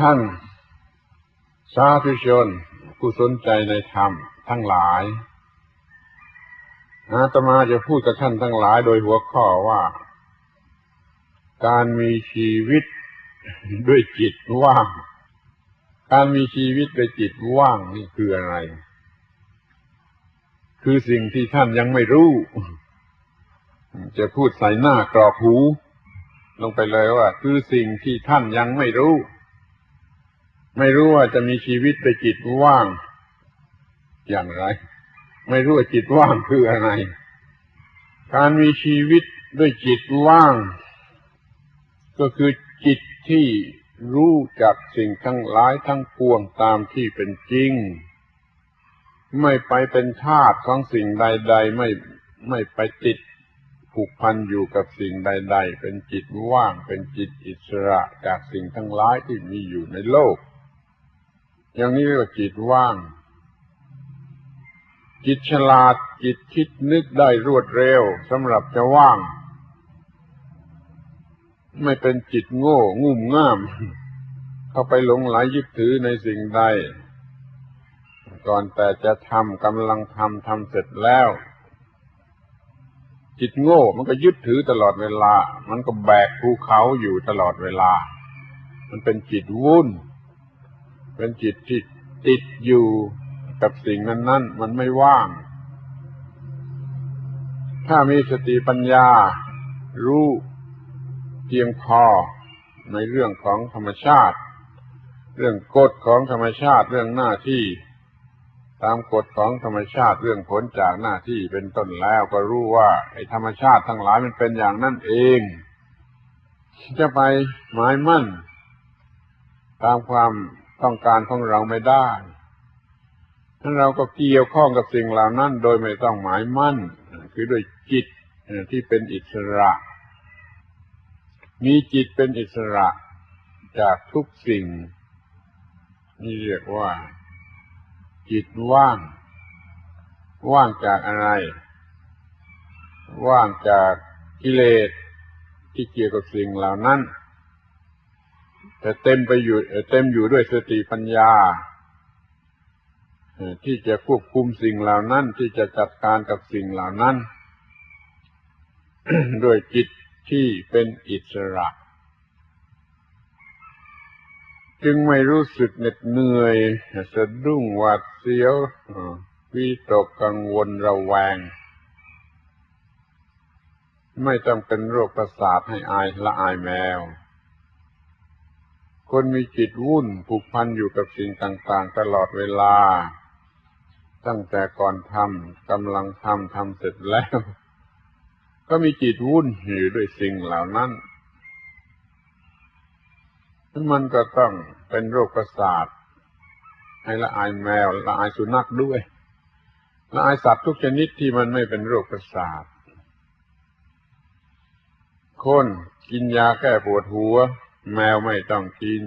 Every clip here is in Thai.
ท่านสาธุชนผู้สนใจในธรรมทั้งหลายอาตมาจะพูดกับท่านทั้งหลายโดยหัวข้อว่า การมีชีวิตด้วยจิตว่าง การมีชีวิตด้วยจิตว่างนี่คืออะไร คือสิ่งที่ท่านยังไม่รู้ จะพูดใส่หน้ากรอกหู ลงไปเลยว่า คือสิ่งที่ท่านยังไม่รู้ ไม่รู้ว่าจะมีชีวิตด้วยจิตว่าง อย่างไร ไม่รู้ว่าจิตว่างคืออะไร การมีชีวิตด้วยจิตว่าง ก็คือจิตที่รู้จักสิ่งทั้งหลายทั้งปวงตามที่เป็นจริง ไม่ไปเป็นทาสของสิ่งใด ๆ ไม่ไม่ไปติดผูกพันอยู่กับสิ่งใด ๆ เป็นจิตว่าง เป็นจิตอิสระจากสิ่งทั้งหลายที่มีอยู่ในโลก อย่างนี้เรียกว่าจิตว่าง จิตฉลาดจิตคิดนึกได้รวดเร็วสำหรับจะว่าง ไม่เป็นจิตโง่งุ่มง่าม เข้าไปหลงไหลยึดถือในสิ่งใด ก่อนแต่จะทำกำลังทำทำเสร็จแล้ว จิตโง่มันก็ยึดถือตลอดเวลา มันก็แบกภูเขาอยู่ตลอดเวลา มันเป็นจิตวุ่น เป็นจิตที่ติดอยู่กับสิ่งนั้น ๆ มันไม่ว่าง ถ้ามีสติปัญญา รู้เพียงพอในเรื่องของธรรมชาติ เรื่องกฎของธรรมชาติเรื่องหน้าที่ ตามกฎของธรรมชาติเรื่องผลจากหน้าที่เป็นต้นแล้วก็รู้ว่าไอ้ธรรมชาติทั้งหลายมันเป็นอย่างนั้นเอง จะไปหมายมั่น ตามความ ต้องการของเราไม่ได้ถ้าเราก็เกี่ยวข้องกับสิ่งเหล่านั้น โดยไม่ต้องหมายมั่น คือด้วยจิตที่เป็นอิสระ มีจิตเป็นอิสระจากทุกสิ่ง นี่เรียกว่า จิตว่าง ว่างจากอะไร ว่างจากกิเลสที่เกี่ยวกับสิ่งเหล่านั้น แต่เต็มไปอยู่เต็มอยู่ด้วยสติปัญญาที่จะควบคุมสิ่งเหล่านั้น ที่จะจัดการกับสิ่งเหล่านั้นด้วยจิตที่เป็นอิสระ จึงไม่รู้สึกเหน็ดเหนื่อยสะดุ้งหวาดเสียววิตกกังวลระแวง ไม่จำเป็นโรคประสาทให้อายละอายแมว คนมีจิตวุ่นผูกพันอยู่กับสิ่งต่างๆ ตลอดเวลา ตั้งแต่ก่อนทำกำลังทำทำเสร็จแล้ว ก็มีจิตวุ่นอยู่ด้วยสิ่งเหล่านั้นมันก็ต้องเป็นโรคประสาทให้ละอายแมวละอายสุนัขด้วยละอายสัตว์ทุกชนิดที่มันไม่เป็นโรคประสาทคนกินยาแก้ปวดหัว แมวไม่ต้องกิน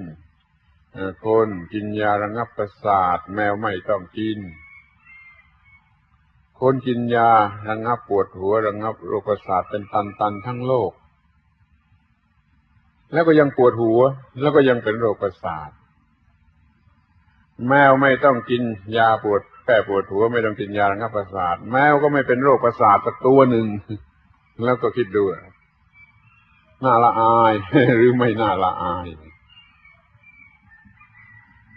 คนกินยาระงับประสาท แมวไม่ต้องกิน คนกินยาระงับปวดหัวระงับโรคประสาทเป็นตันๆทั้งโลก แล้วก็ยังปวดหัว แล้วก็ยังเป็นโรคประสาท แมวไม่ต้องกินยาปวดแก้ปวดหัวไม่ต้องกินยาระงับประสาท แมวก็ไม่เป็นโรคประสาทสักตัวหนึ่งแล้วก็คิดดู น่าละอาย หรือไม่น่าละอาย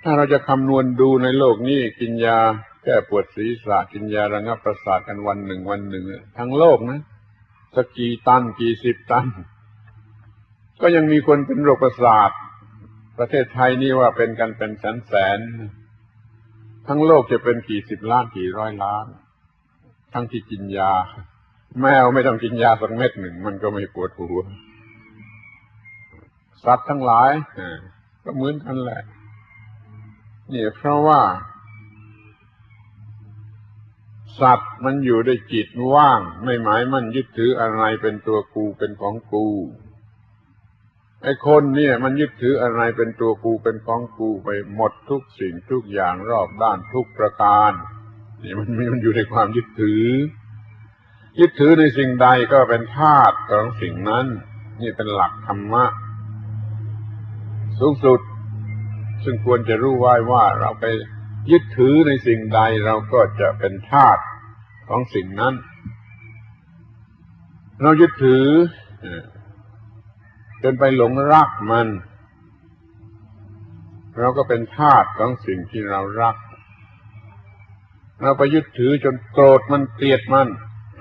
ถ้าเราจะคำนวณดูในโลกนี้กินยาแก้ปวดศีรษะกินยาระงับประสาทกันวันหนึ่งวันหนึ่งทั้งโลกนะสักกี่ตันกี่สิบตัน ก็ยังมีคนเป็นโรคประสาท ประเทศไทยนี่ว่าเป็นกันเป็นแสนแสน ทั้งโลกจะเป็นกี่สิบล้านกี่ร้อยล้าน ทั้งที่กินยา แมวไม่ต้องกินยาสักเม็ดหนึ่งมันก็ไม่ปวดหัว สัตว์ทั้งหลายก็เหมือนกันแหละนี่เพราะว่า สัตว์มันอยู่ด้วยจิตว่าง ไม่หมายมั่นยึดถืออะไรเป็นตัวกูเป็นของกูไอ้คนเนี่ยมันยึดถืออะไรเป็นตัวกูเป็นของกูไปหมดทุกสิ่งทุกอย่างรอบด้านทุกประการนี่มันมันอยู่ในความยึดถือ ยึดถือในสิ่งใดก็เป็นธาตุของสิ่งนั้น นี่เป็นหลักธรรมะ สูงสุด ซึ่งควรจะรู้ไว้ว่าเราไปยึดถือในสิ่งใดเราก็จะเป็นทาสของสิ่งนั้น เรายึดถือจนไปหลงรักมัน เราก็เป็นทาสของสิ่งที่เรารัก เราไปยึดถือจนโกรธมันเกลียดมัน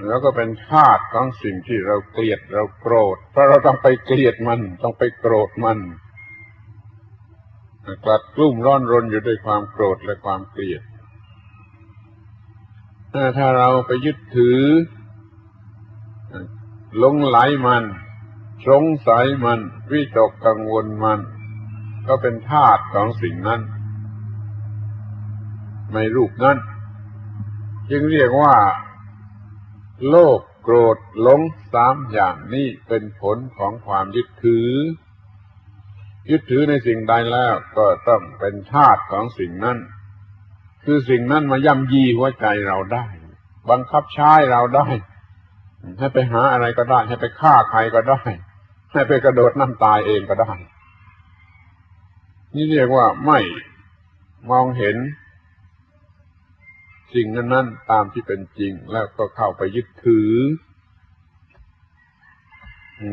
เราก็เป็นทาสของสิ่งที่เราเกลียดเราโกรธเพราะเราต้องไปเกลียดมัน ต้องไปโกรธมัน กลัดกลุ้มร้อนรนอยู่ด้วยความโกรธและความเกลียดถ้าเราไปยึดถือหลงไหลมัน สงสัยมัน วิตกกังวลมัน ก็เป็นธาตุของสิ่งนั้น ไม่รูปนั้น จึงเรียกว่า โลภโกรธหลงสามอย่างนี้เป็นผลของความยึดถือ ยึดถือในสิ่งใดแล้วก็ต้องเป็นทาสของสิ่งนั้น คือสิ่งนั้นมาย่ำยีหัวใจเราได้ บังคับใช้เราได้ ให้ไปหาอะไรก็ได้ ให้ไปฆ่าใครก็ได้ ให้ไปกระโดดน้ำตายเองก็ได้ นี่เรียกว่าไม่มองเห็น สิ่งนั้นนั้นตามที่เป็นจริงแล้วก็เข้าไปยึดถือ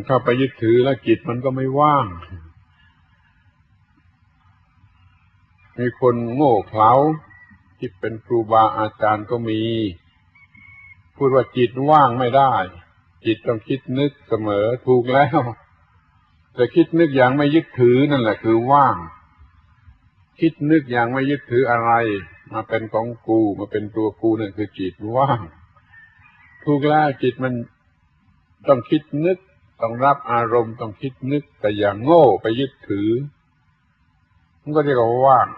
เข้าไปยึดถือแล้วจิตมันก็ไม่ว่าง มีคนโง่เขลาที่เป็นครูบาอาจารย์ก็มี พูดว่าจิตว่างไม่ได้ จิตต้องคิดนึกเสมอถูกแล้ว แต่คิดนึกอย่างไม่ยึดถือนั่นแหละคือว่าง คิดนึกอย่างไม่ยึดถืออะไร มาเป็นของกูมาเป็นตัวกูนั่นคือจิตว่าง ถูกแล้วจิตมันต้องคิดนึกต้องรับอารมณ์ต้องคิดนึกแต่อย่างโง่ไปยึดถือมันก็เรียกว่าว่าง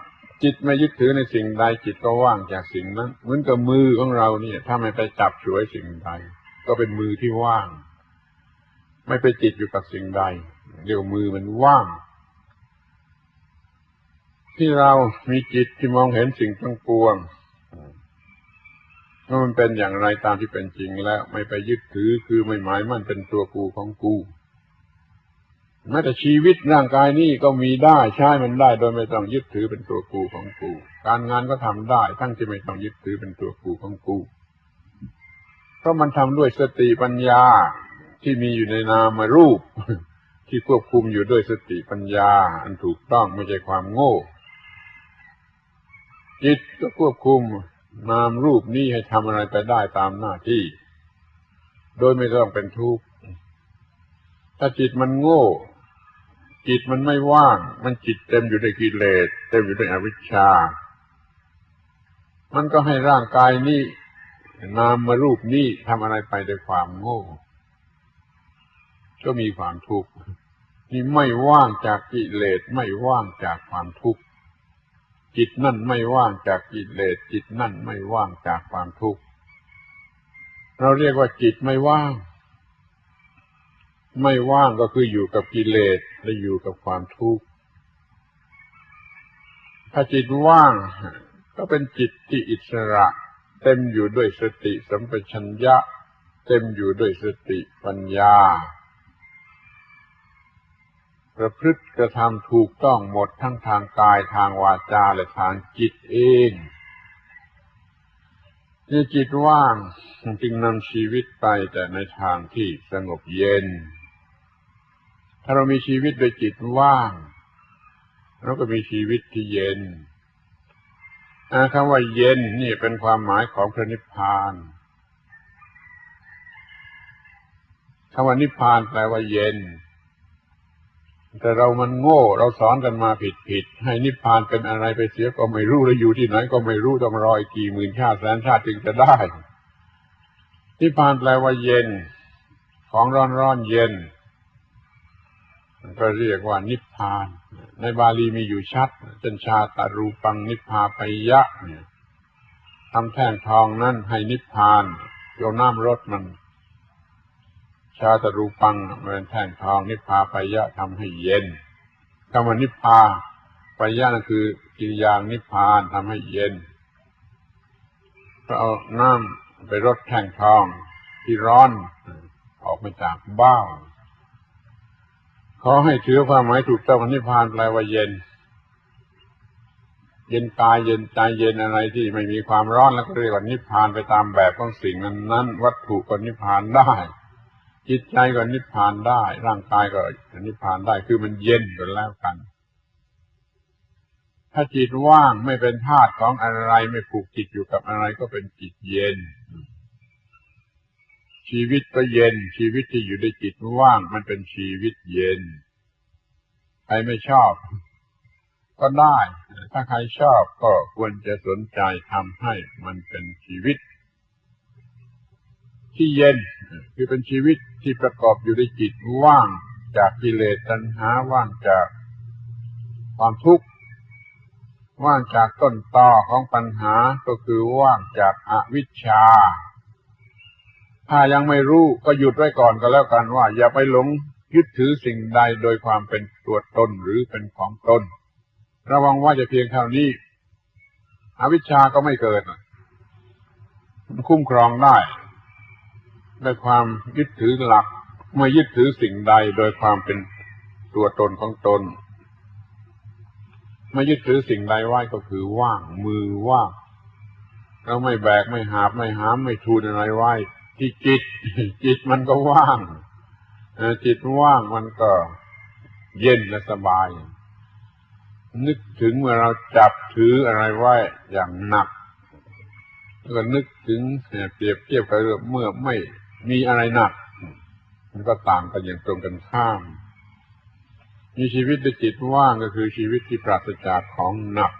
จิตไม่ยึดถือในสิ่งใดจิตก็ว่างจากสิ่งนั้น เหมือนกับมือของเราเนี่ย ถ้าไม่ไปจับฉวยสิ่งใด ก็เป็นมือที่ว่าง ไม่ไปจิตอยู่กับสิ่งใดเรียกมือมันว่าง ที่เรามีจิตที่มองเห็นสิ่งทั้งปวงว่ามันเป็นอย่างไรตามที่เป็นจริงแล้ว ไม่ไปยึดถือคือไม่หมายมั่นเป็นตัวกูของกู แม้แต่ชีวิตร่างกายนี่ก็มีได้ใช้มันได้โดยไม่ต้องยึดถือเป็นตัวกูของกู การงานก็ทำได้ ทั้งที่ไม่ต้องยึดถือเป็นตัวกูของกู เพราะมันทำด้วยสติปัญญาที่มีอยู่ในนามรูป ที่ควบคุมอยู่ด้วยสติปัญญา อันถูกต้องไม่ใช่ความโง่ จิตก็ควบคุมนามรูปนี้ให้ทำอะไรไปได้ตามหน้าที่ โดยไม่ต้องเป็นทุกข์ ถ้าจิตมันโง่ จิตมันไม่ว่าง มันจิตเต็มอยู่ด้วยกิเลส เต็มอยู่ด้วยอวิชชา มันก็ให้ร่างกายนี้นามมารูปนี้ทำอะไรไปด้วยความโง่ ก็มีความทุกข์นี่ไม่ว่างจากกิเลสไม่ว่างจากความทุกข์จิตนั่นไม่ว่างจากกิเลสจิตนั่นไม่ว่างจากความทุกข์เราเรียกว่าจิตไม่ว่าง ไม่ว่างก็คืออยู่กับกิเลสและอยู่กับความทุกข์ ถ้าจิตว่าง ก็เป็นจิตที่อิสระ เต็มอยู่ด้วยสติสัมปชัญญะ เต็มอยู่ด้วยสติปัญญา ประพฤติกระทำถูกต้องหมดทั้งทางกายทางวาจาและทางจิตเองนี่จิตว่างจึงนำชีวิตไปแต่ในทางที่สงบเย็น ถ้าเรามีชีวิตโดยจิตว่าง เราก็มีชีวิตที่เย็นคำว่าเย็นนี่เป็นความหมายของพระนิพพานคำว่านิพพานแปลว่าเย็น แต่เรามันโง่ เราสอนกันมาผิดผิด ให้นิพพานเป็นอะไรไปเสียก็ไม่รู้แล้วอยู่ที่ไหนก็ไม่รู้ต้องรอยกี่หมื่นชาติแสนชาติจึงจะได้ นิพพานแปลว่าเย็น ของร้อนร้อนเย็น ก็เรียกว่านิพพาน ในบาลีมีอยู่ชัดเช่นชาตารูปังนิพพาปยะเนี่ยทำแท่งทองนั่นให้นิพพานโยน้ำรถมัน ชาตารูปังเป็นแท่งทองนิพพาปยะทำให้เย็นคำว่านิพพาปยะนั่นคือกิริยานิพพานทำให้เย็นก็เอาน้ำไปรดแท่งทองที่ร้อนออกมาจากบ้า ขอให้ถือความหมายถูกต้องนิพพานแปลว่าเย็น เย็นกายเย็นใจเย็นอะไรที่ไม่มีความร้อนแล้วก็เรียกว่านิพพานไปตามแบบของสิ่งนั้นนั้นวัตถุก็นิพพานได้ จิตใจก็นิพพานได้ ร่างกายก็นิพพานได้คือมันเย็นกันแล้วกัน ถ้าจิตว่างไม่เป็นธาตุของอะไรไม่ผูกจิตอยู่กับอะไรก็เป็นจิตเย็น ชีวิตก็เย็น ชีวิตที่อยู่ในจิตว่าง มันเป็นชีวิตเย็น ใครไม่ชอบ ก็ได้ ถ้าใครชอบก็ควรจะสนใจทำให้มันเป็นชีวิต ที่เย็นคือเป็นชีวิตที่ประกอบอยู่ในจิตว่างจากกิเลสตัณหาว่างจากความทุกข์ว่างจากต้นตอของปัญหาก็คือว่างจากอวิชชา ถ้ายังไม่รู้ก็หยุดไว้ก่อนก็แล้วกันว่า อย่าไปหลงยึดถือสิ่งใดโดยความเป็นตัวตนหรือเป็นของตน ระวังว่าจะเพียงเท่านี้อวิชชาก็ไม่เกิดมันคุ้มครองได้ด้วยความยึดถือหลักไม่ยึดถือสิ่งใดโดยความเป็นตัวตนของตนไม่ยึดถือสิ่งใดไว้ก็คือว่างมือว่างเราไม่แบกไม่หาบไม่หามไม่ทูนอะไรไว้ ที่จิต จิตมันก็ว่างจิตว่างมันก็เย็นและสบาย นึกถึงเมื่อเราจับถืออะไรไว้อย่างหนักแล้วก็นึกถึงเปรียบเทียบกับเมื่อไม่มีอะไรหนัก มันก็ต่างกันอย่างตรงกันข้าม มีชีวิตด้วยจิตว่างก็คือชีวิตที่ปราศจากของหนัก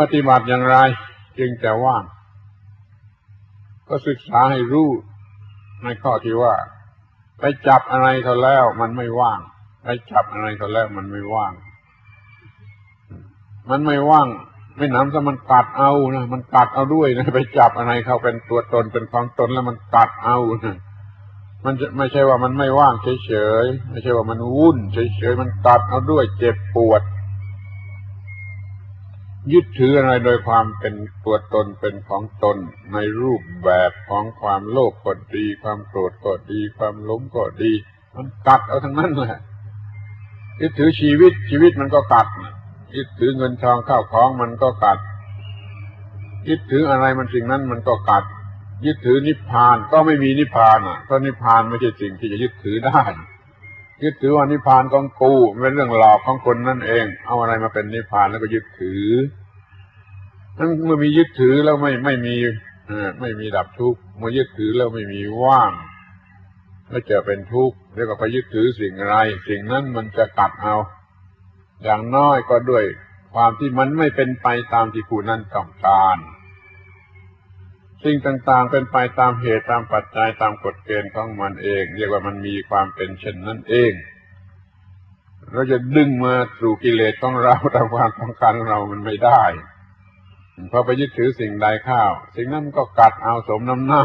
ปฏิบัติอย่างไรจึงจะว่าง ก็ศึกษาให้รู้ในข้อที่ว่า ไปจับอะไรเขาแล้วมันไม่ว่าง ไปจับอะไรก็แล้วมันไม่ว่าง มันไม่ว่าง ไม่น้ำซะมันกัดเอานะมันกัดเอาด้วยนะไปจับอะไรเขาเป็นตัวตนเป็นของตนแล้วมันกัดเอานะมันไม่ใช่ว่ามันไม่ว่างเฉยๆไม่ใช่ว่ามันวุ่นเฉยๆมันกัดเอาด้วยเจ็บปวด ยึดถืออะไรโดยความเป็นตัวตนเป็นของตน ในรูปแบบของความโลภก็ดี ความโกรธก็ดี ความหลงก็ดี มันกัดเอาทั้งนั้นแหละยึดถือชีวิตชีวิตมันก็กัดยึดถือเงินทองข้าวของมันก็กัด ยึดถืออะไรมันสิ่งนั้นมันก็กัด ยึดถือนิพพานก็ไม่มีนิพพานอะเพราะนิพพานไม่ใช่สิ่งที่จะยึดถือได้ ยึดถือว่านิพพานของกูเป็นเรื่องหลอกของคนนั่นเอง เอาอะไรมาเป็นนิพพานแล้วก็ยึดถือนั้นเมื่อมียึดถือแล้วไม่ไม่มีไม่มีดับทุกข์เมื่อยึดถือแล้วไม่มีว่างก็จะเป็นทุกข์เรียกว่าไปยึดถือสิ่งอะไร สิ่งนั้นมันจะกัดเอา อย่างน้อยก็ด้วยความที่มันไม่เป็นไปตามที่ผู้นั้นต้องการ สิ่งต่างๆ เป็นไปตามเหตุตามปัจจัยตามกฎเกณฑ์ของมันเอง เรียกว่ามันมีความเป็นเช่นนั้นเอง เราจะดึงมาสู่กิเลสของเราตามความต้องการของเรามันไม่ได้พอไปยึดถือสิ่งใดข้าว สิ่งนั้นก็กัดเอาสมน้ำหน้า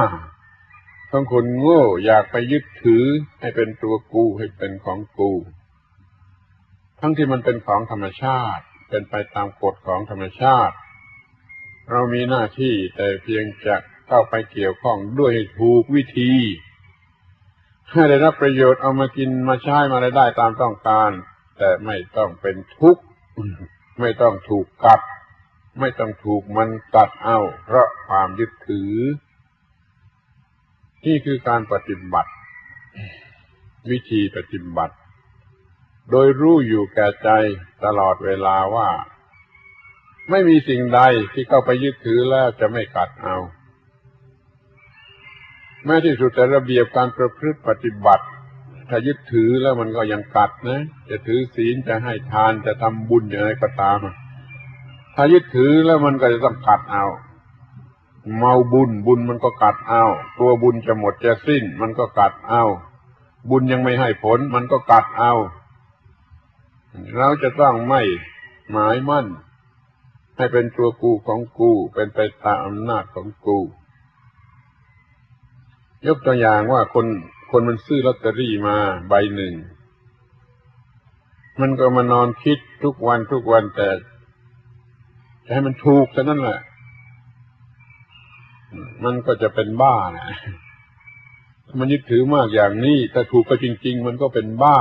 ของคนโง่อยากไปยึดถือให้เป็นตัวกูให้เป็นของกู ทั้งที่มันเป็นของธรรมชาติ เป็นไปตามกฎของธรรมชาติ เรามีหน้าที่แต่เพียงจะเข้าไปเกี่ยวข้องด้วยถูกวิธี ให้ได้รับประโยชน์เอามากินมาใช้มาได้ตามต้องการ แต่ไม่ต้องเป็นทุกข์ไม่ต้องถูกกัด ไม่ต้องถูกมันกัดเอา เพราะความยึดถือ นี่คือการปฏิบัติ วิธีปฏิบัติ โดยรู้อยู่แก่ใจตลอดเวลาว่า ไม่มีสิ่งใดที่เข้าไปยึดถือแล้วจะไม่กัดเอา แม้ที่สุดแต่ระเบียบการประพฤติปฏิบัติ ถ้ายึดถือแล้วมันก็ยังกัดนะ จะถือศีลจะให้ทานจะทำบุญอย่างไรก็ตาม ถ้ายึดถือแล้วมันก็จะต้องกัดเอา เมาบุญบุญมันก็กัดเอา ตัวบุญจะหมดจะสิ้น มันก็กัดเอา บุญยังไม่ให้ผล มันก็กัดเอา เราจะต้องไม่หมายมั่น ให้เป็นตัวกูของกู เป็นไปตามอำนาจของกู ยกตัวอย่างว่าคนคนมันซื้อลอตเตอรี่มาใบหนึ่ง มันก็มานอนคิดทุกวันทุกวันแต่จะให้มันถูกแค่นั้นแหละ มันก็จะเป็นบ้านะมันยึดถือมากอย่างนี้ถ้าถูกก็จริง ๆ มันก็เป็นบ้า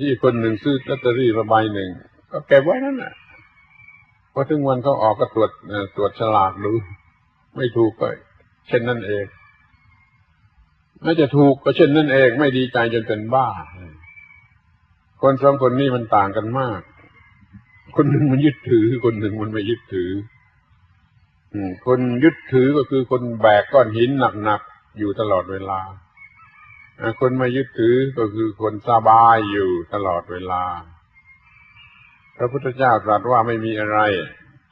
ที่คนหนึ่งซื้อลอตเตอรี่ระใบหนึ่งก็เก็บไว้นั่นแหละ พอถึงวันเขาออกก็ตรวจตรวจฉลากดูไม่ถูกก็เช่นนั่นเองไม่จะถูกก็เช่นนั่นเอง ไม่ดีใจจนเป็นบ้า คนสองคนนี้มันต่างกันมาก คนหนึ่งมันยึดถือ คนหนึ่งมันไม่ยึดถือคนยึดถือก็คือคนแบกก้อนหินหนักๆอยู่ตลอดเวลาคนไม่ยึดถือก็คือคนสบายอยู่ตลอดเวลา พระพุทธเจ้าตรัสว่าไม่มีอะไร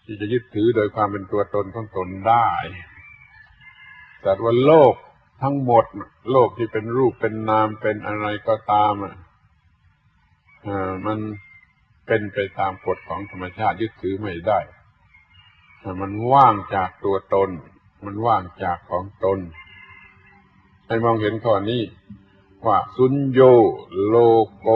ที่จะยึดถือโดยความเป็นตัวตนของตนได้ตรัสว่าโลกทั้งหมด โลกที่เป็นรูปเป็นนามเป็นอะไรก็ตามอะมันเป็นไปตามกฎของธรรมชาติยึดถือไม่ได้มันว่างจากตัวตน มันว่างจากของตน ให้มองเห็นข้อนี้ว่าสุญโยโลโก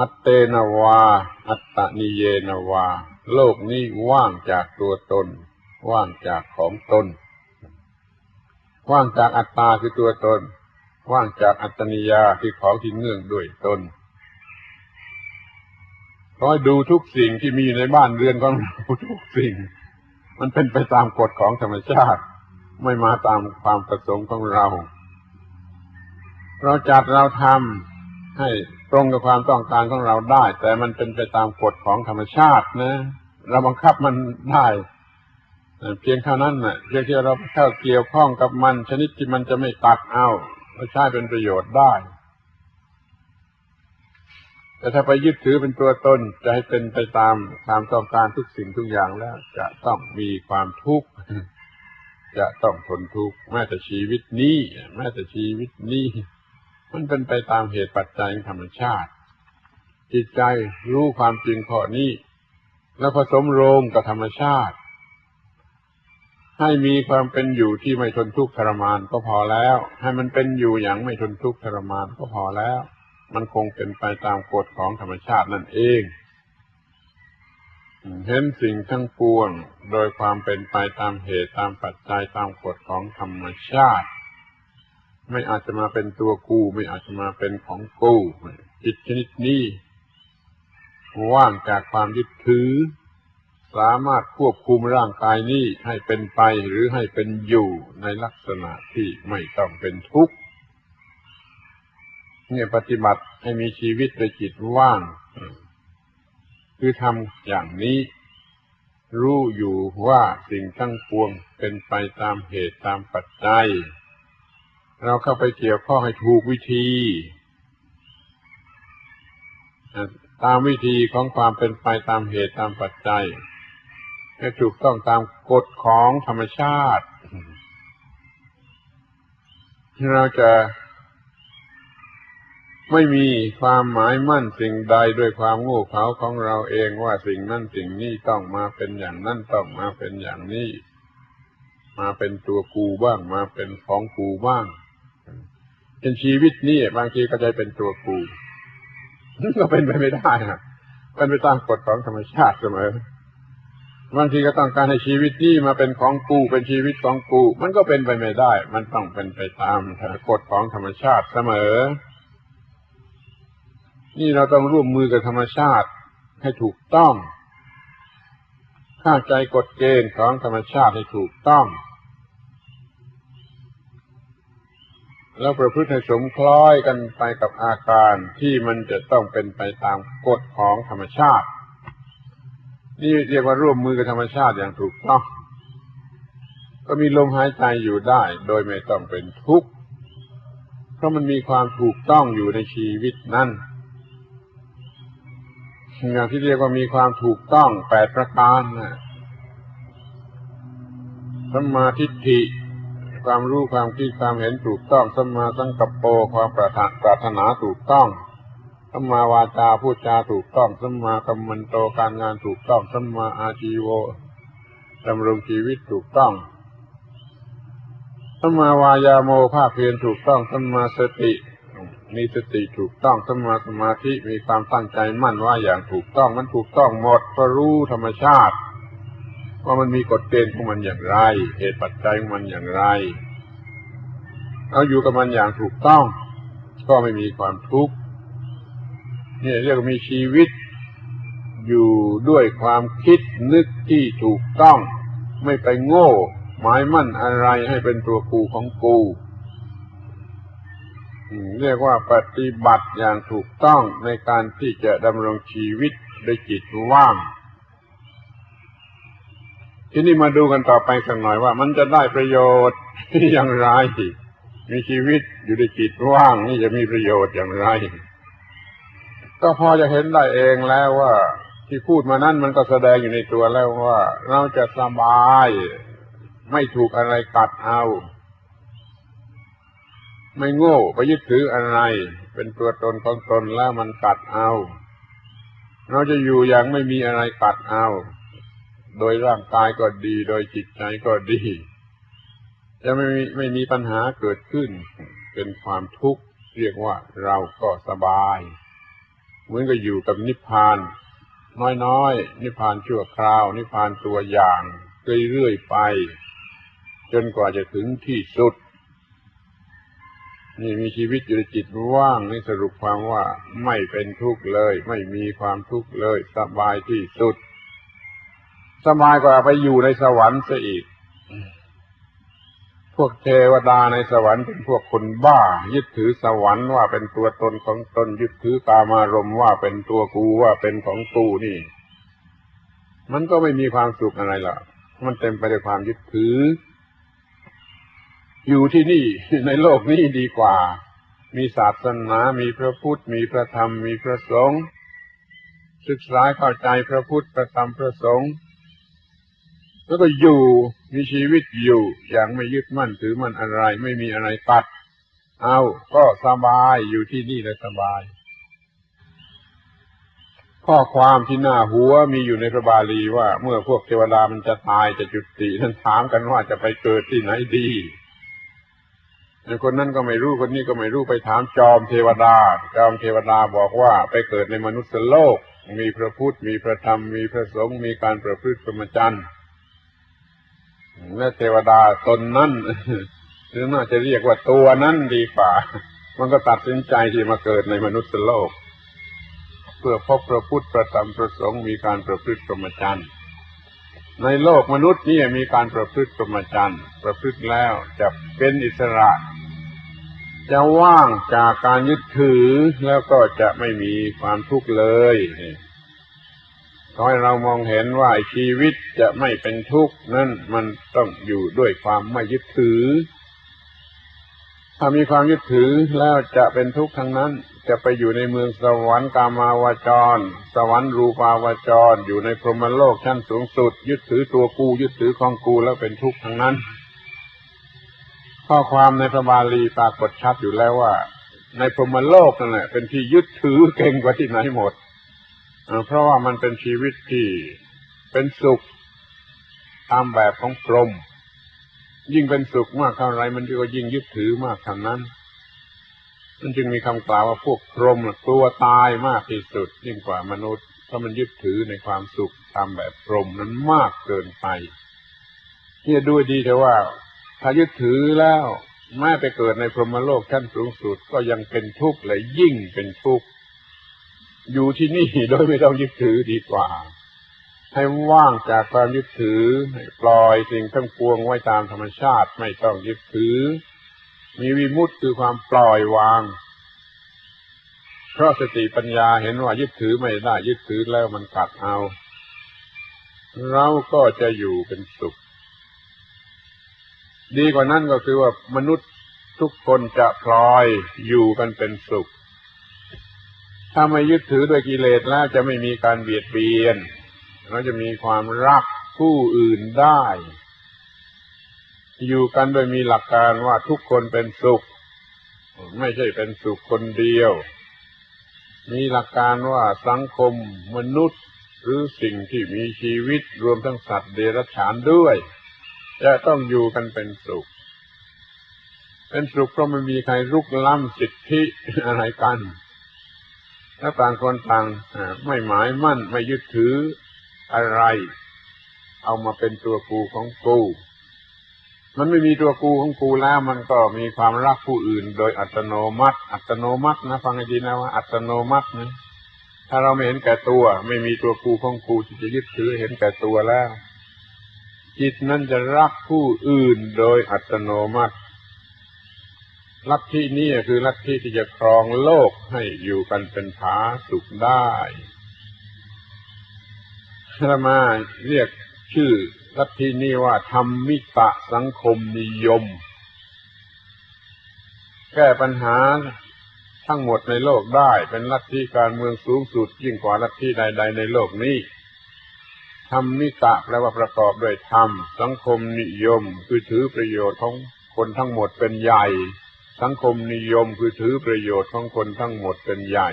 อัตเตนวา อัตตนิเยนวา โลกนี้ว่างจากตัวตน ว่างจากของตน ว่างจากอัตตาคือตัวตน ว่างจากอัตตนิยาคือของที่เนื่องด้วยตนคอยดูทุกสิ่งที่มีอยู่ในบ้านเรือนของเราทุกสิ่ง มันเป็นไปตามกฎของธรรมชาติ ไม่มาตามความประสงค์ของเรา เราจัดเราทำให้ ตรงกับความต้องการของเราได้ แต่มันเป็นไปตามกฎของธรรมชาตินะเราบังคับมันได้เพียงเท่านั้นนะ่ะเพียงที่เราเข้าเกี่ยวข้องกับมัน ชนิดที่มันจะไม่ตัดเอาเราใช้เป็นประโยชน์ได้ แต่ถ้าไปยึดถือเป็นตัวตนจะให้เป็นไปตามความต้องการทุกสิ่งทุกอย่างแล้ว จะต้องมีความทุกข์จะต้องทนทุกข์แม้แต่ชีวิตนี้แม้แต่ชีวิตนี้ มันเป็นไปตามเหตุปัจจัยธรรมชาติ จิตใจรู้ความจริงข้อนี้ แล้วผสมโรงกับธรรมชาติ ให้มีความเป็นอยู่ที่ไม่ทนทุกข์ทรมานก็พอแล้ว ให้มันเป็นอยู่อย่างไม่ทนทุกข์ทรมานก็พอแล้ว มันคงเป็นไปตามกฎของธรรมชาตินั่นเองเห็นสิ่งทั้งปวง โดยความเป็นไปตามเหตุตามปัจจัยตามกฎของธรรมชาติ ไม่อาจจะมาเป็นตัวกู ไม่อาจจะมาเป็นของกูจิตชนิดนี้ว่างจากความยึดถือ สามารถควบคุมร่างกายนี้ให้เป็นไปหรือให้เป็นอยู่ในลักษณะที่ไม่ต้องเป็นทุกข์เนี่ยปฏิบัติให้มีชีวิตโดยจิตว่าง คือทำอย่างนี้ รู้อยู่ว่าสิ่งทั้งปวงเป็นไปตามเหตุตามปัจจัย เราเข้าไปเกี่ยวข้องให้ถูกวิธีตามวิธีของความเป็นไปตามเหตุตามปัจจัยให้ถูกต้องตามกฎของธรรมชาติเราจะไม่มีความหมายมั่นสิ่งใดด้วยความโง่เขลาของเราเองว่าสิ่งนั้นสิ่งนี้ต้องมาเป็นอย่างนั้นต้องมาเป็นอย่างนี้ มาเป็นตัวกูบ้างมาเป็นของกูบ้าง เป็นชีวิตนี้บางทีก็จะเป็นตัวกูก็เป็นไปไม่ได้ครับเป็นไปตามกฎของธรรมชาติเสมอบางทีก็ต้องการให้ชีวิตนี้มาเป็นของกูเป็นชีวิตของกู มันก็เป็นไปไม่ได้ มันต้องเป็นไปตามกฎของธรรมชาติเสมอ นี่เราต้องร่วมมือกับธรรมชาติให้ถูกต้องข้าใจกฎเกณฑ์ของธรรมชาติให้ถูกต้อง แล้วประพฤติให้สมคล้อยกันไปกับอาการที่มันจะต้องเป็นไปตามกฎของธรรมชาติ นี่เรียกว่าร่วมมือกับธรรมชาติอย่างถูกต้องก็มีลมหายใจอยู่ได้ โดยไม่ต้องเป็นทุกข์เพราะมันมีความถูกต้องอยู่ในชีวิตนั้นอย่างที่เรียกว่ามีความถูกต้องแปดประการนะสัมมาทิฏฐิ ความรู้ความคิดความเห็นถูกต้องสัมมาสังกัปโปความปรารถนาถูกต้องสัมมาวาจาพูดจาถูกต้องสัมมากัมมันโตการงานถูกต้องสัมมาอาชีโวดำรงชีวิตถูกต้องสัมมาวายาโมภาคเพียรถูกต้องสัมมาสติมีสติถูกต้องสมาสมาธิมีความตั้งใจมั่นว่าอย่างถูกต้องมันถูกต้องหมดก็รู้ธรรมชาติ ว่ามันมีกฎเกณฑ์ของมันอย่างไร เหตุปัจจัยของมันอย่างไร เอาอยู่กับมันอย่างถูกต้อง ก็ไม่มีความทุกข์นี่เรียกว่ามีชีวิต อยู่ด้วยความคิดนึกที่ถูกต้อง ไม่ไปโง่ หมายมั่นอะไรให้เป็นตัวกูของกูเรียกว่าปฏิบัติอย่างถูกต้องในการที่จะดำรงชีวิตด้วยจิตว่าง ทีนี้มาดูกันต่อไปสักหน่อยว่า มันจะได้ประโยชน์อย่างไรมีชีวิตอยู่ในจิตว่างนี่จะมีประโยชน์อย่างไร ก็พอจะเห็นได้เองแล้วว่า ที่พูดมานั้นมันก็แสดงอยู่ในตัวแล้วว่า เราจะสบาย ไม่ถูกอะไรกัดเอา ไม่โง่ไปยึดถืออะไร เป็นตัวตนของตนแล้วมันกัดเอา เราจะอยู่อย่างไม่มีอะไรกัดเอา โดยร่างกายก็ดี โดยจิตใจก็ดี จะไม่มีไม่มีปัญหาเกิดขึ้น เป็นความทุกข์เรียกว่าเราก็สบาย เหมือนกับอยู่กับนิพพาน น้อยๆนิพพานชั่วคราว นิพพานตัวอย่างเรื่อยๆไป จนกว่าจะถึงที่สุด นี่มีชีวิตอยู่ในจิตว่างนี่สรุปความว่าไม่เป็นทุกข์เลย ไม่มีความทุกข์เลย สบายที่สุด สบายกว่าไปอยู่ในสวรรค์ซะอีก พวกเทวดาในสวรรค์เป็นพวกคนบ้า ยึดถือสวรรค์ว่าเป็นตัวตนของตนยึดถือกามารมว่าเป็นตัวกูว่าเป็นของกูนี่ มันก็ไม่มีความสุขอะไรหรอกมันเต็มไปด้วยความยึดถือ อยู่ที่นี่ในโลกนี้ดีกว่า มีศาสนา มีพระพุทธ มีพระธรรม มีพระสงฆ์ ศึกษาเข้าใจพระพุทธ พระธรรม พระสงฆ์ แล้วก็อยู่มีชีวิตอยู่ อย่างไม่ยึดมั่นถือมั่นอะไร ไม่มีอะไรตัด เอาก็สบายอยู่ที่นี่เลยสบาย ข้อความที่หน้าหัวมีอยู่ในพระบาลีว่าเมื่อพวกเทวดามันจะตายจะจุตินั้นถามกันว่าจะไปเกิดที่ไหนดีคนนั้นก็ไม่รู้คนนี้ก็ไม่รู้ไปถามจอมเทวดา จอมเทวดาบอกว่าไปเกิดในมนุษย์โลก มีพระพุทธมีพระธรรมมีพระสงฆ์มีการประพฤติธรรมจันทร์ และเทวดาตนนั้นหรือน่าจะเรียกว่าตัวนั้นดีกว่า มันก็ตัดสินใจที่มาเกิดในมนุษย์โลก เพื่อพบพระพุทธพระธรรมพระสงฆ์มีการประพฤติธรรมจันทร์ในโลกมนุษย์นี่มีการประพฤติธรรมจันทร์ประพฤติแล้วจะเป็นอิสระ จะว่างจากการยึดถือแล้วก็จะไม่มีความทุกข์เลย ขอให้เรามองเห็นว่าชีวิตจะไม่เป็นทุกข์นั่นมันต้องอยู่ด้วยความไม่ยึดถือ ถ้ามีความยึดถือแล้วจะเป็นทุกข์ทั้งนั้น จะไปอยู่ในเมืองสวรรค์กามาวจร สวรรค์รูปาวจร อยู่ในพรหมโลกชั้นสูงสุด ยึดถือตัวกูยึดถือของกูแล้วเป็นทุกข์ทั้งนั้น ข้อความในพระบาลีปรากฏชัดอยู่แล้วว่า ในพรหมโลกนั่นแหละเป็นที่ยึดถือเก่งกว่าที่ไหนหมด เพราะว่ามันเป็นชีวิตที่เป็นสุขตามแบบของพรหมยิ่งเป็นสุขมากเท่าไรมันก็ยิ่งยึดถือมากเท่านั้น มันจึงมีคำกล่าวว่าพวกพรหมตัวตายมากที่สุด ยิ่งกว่ามนุษย์ เพราะมันยึดถือในความสุขตามแบบพรหมนั้นมากเกินไปที่จะดูดีแต่ว่า ถ้ายึดถือแล้วแม้ไปเกิดในพรหมโลกชั้นสูงสุดก็ยังเป็นทุกข์และยิ่งเป็นทุกข์ อยู่ที่นี่โดยไม่ต้องยึดถือดีกว่า ให้ว่างจากความยึดถือปล่อยสิ่งทั้งปวงไว้ตามธรรมชาติไม่ต้องยึดถือ มีวิมุตติคือความปล่อยวาง เพราะสติปัญญาเห็นว่ายึดถือไม่ได้ยึดถือแล้วมันกัดเอา เราก็จะอยู่เป็นสุข ดีกว่านั้นก็คือว่ามนุษย์ทุกคนจะพลอยอยู่กันเป็นสุข ถ้าไม่ยึดถือด้วยกิเลสแล้วจะไม่มีการเบียดเบียน เราจะมีความรักผู้อื่นได้ อยู่กันโดยมีหลักการว่าทุกคนเป็นสุข ไม่ใช่เป็นสุขคนเดียว มีหลักการว่าสังคมมนุษย์หรือสิ่งที่มีชีวิตรวมทั้งสัตว์เดรัจฉานด้วย จะต้องอยู่กันเป็นสุข เป็นสุขเพราะไม่มีใครรุกล้ำสิทธิอะไรกัน ถ้าต่างคนต่างไม่หมายมั่นไม่ยึดถืออะไร เอามาเป็นตัวกูของกูมันไม่มีตัวกูของกูแล้วมันก็มีความรักผู้อื่น โดยอัตโนมัติ อัตโนมัตินะฟังให้ดีนะว่าอัตโนมัตินะถ้าเราไม่เห็นแก่ตัว ไม่มีตัวกูของกูที่จะยึดถือเห็นแก่ตัวแล้ว จิตนั้นจะรักผู้อื่นโดยอัตโนมัติ ลัทธินี้คือลัทธิที่จะครองโลกให้อยู่กันเป็นผาสุขได้ถ้ามาเรียกชื่อลัทธินี้ว่าธรรมิตะสังคมนิยม แก้ปัญหาทั้งหมดในโลกได้เป็นลัทธิการเมืองสูงสุดยิ่งกว่าลัทธิใด ๆ ในโลกนี้ธรรมิตะแปลว่าประกอบด้วยธรรม สังคมนิยม คือถือประโยชน์ของคนทั้งหมดเป็นใหญ่ สังคมนิยมคือถือประโยชน์ของคนทั้งหมดเป็นใหญ่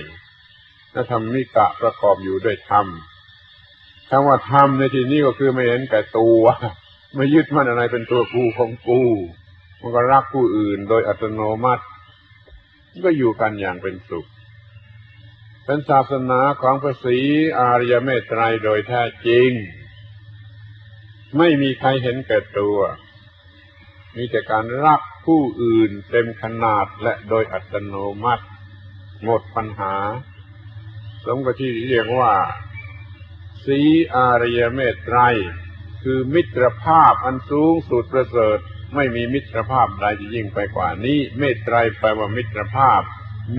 และธรรมิตะประกอบอยู่ด้วยธรรมคำว่าธรรมในที่นี้ก็คือไม่เห็นแก่ตัวไม่ยึดมั่นอะไรเป็นตัวกูของกูมันก็รักผู้อื่นโดยอัตโนมัติก็อยู่กันอย่างเป็นสุข เป็นศาสนาของพระศรีอารยเมตไตรโดยแท้จริง ไม่มีใครเห็นแก่ตัว มีแต่การรัก ผู้อื่นเต็มขนาดและโดยอัตโนมัติ หมดปัญหา สมกับที่เรียกว่า สีอารยเมตไตร คือมิตรภาพอันสูงสุดประเสริฐ ไม่มีมิตรภาพใดจะยิ่งไปกว่านี้ เมตไตรแปลว่ามิตรภาพ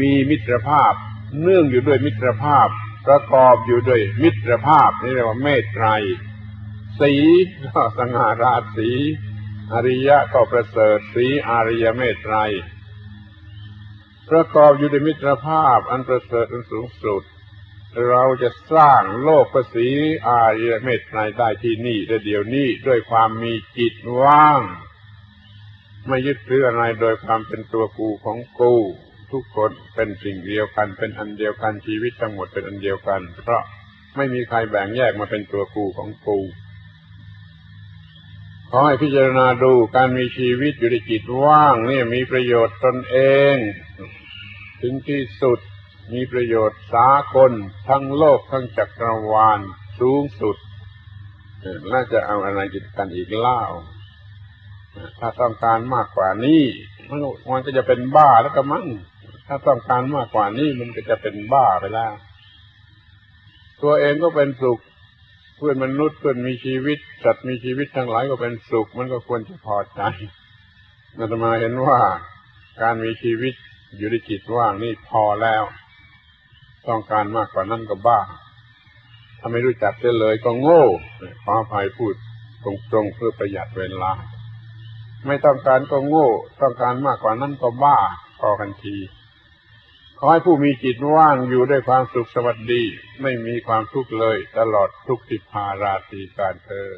มีมิตรภาพ เนื่องอยู่ด้วยมิตรภาพ ประกอบอยู่ด้วยมิตรภาพนี่เรียกว่าเมตไตรสีก็สง่าราศี อริยะก็ประเสริฐสีอารยเมตไตรประกอบอยู่ด้วยมิตรภาพอันประเสริฐอันสูงสุด เราจะสร้างโลกภาษีอารยเมตไตรได้ที่นี่แต่เดี๋ยวนี้ด้วยความมีจิตว่าง ไม่ยึดถืออะไรโดยความเป็นตัวกูของกู ทุกคนเป็นสิ่งเดียวกัน เป็นอันเดียวกันชีวิตทั้งหมดเป็นอันเดียวกัน เพราะไม่มีใครแบ่งแยกมาเป็นตัวกูของกู อให้พิจารณาดูการมีชีวิตอยู่ในจิตว่างนี่มีประโยชน์ตนเอง ถึงที่สุดมีประโยชน์สากลทั้งโลกทั้งจักรวาลสูงสุดน่าจะเอาอะไรกินกันอีกเล่า ถ้าต้องการมากกว่านี้มันก็จะเป็นบ้าแล้วก็มั้งถ้าต้องการมากกว่านี้มันก็จะเป็นบ้าไปแล้ว ตัวเองก็เป็นสุข เพื่อนมนุษย์เพื่อนมีชีวิตสัตว์มีชีวิตทั้งหลายก็เป็นสุข มันก็ควรจะพอใจอาตมาเห็นว่าการมีชีวิตอยู่ในจิตว่างนี่พอแล้ว ต้องการมากกว่านั้นก็บ้าถ้าไม่รู้จักเสียเลยก็โง่ขออภัยพูดตรงๆเพื่อประหยัดเวลา ไม่ต้องการก็โง่ ต้องการมากกว่านั้นก็บ้าพอกันที ขอให้ผู้มีจิตว่างอยู่ด้วยความสุขสวัสดี ไม่มีความทุกข์เลยตลอดทุกสิพาราตีการเธอ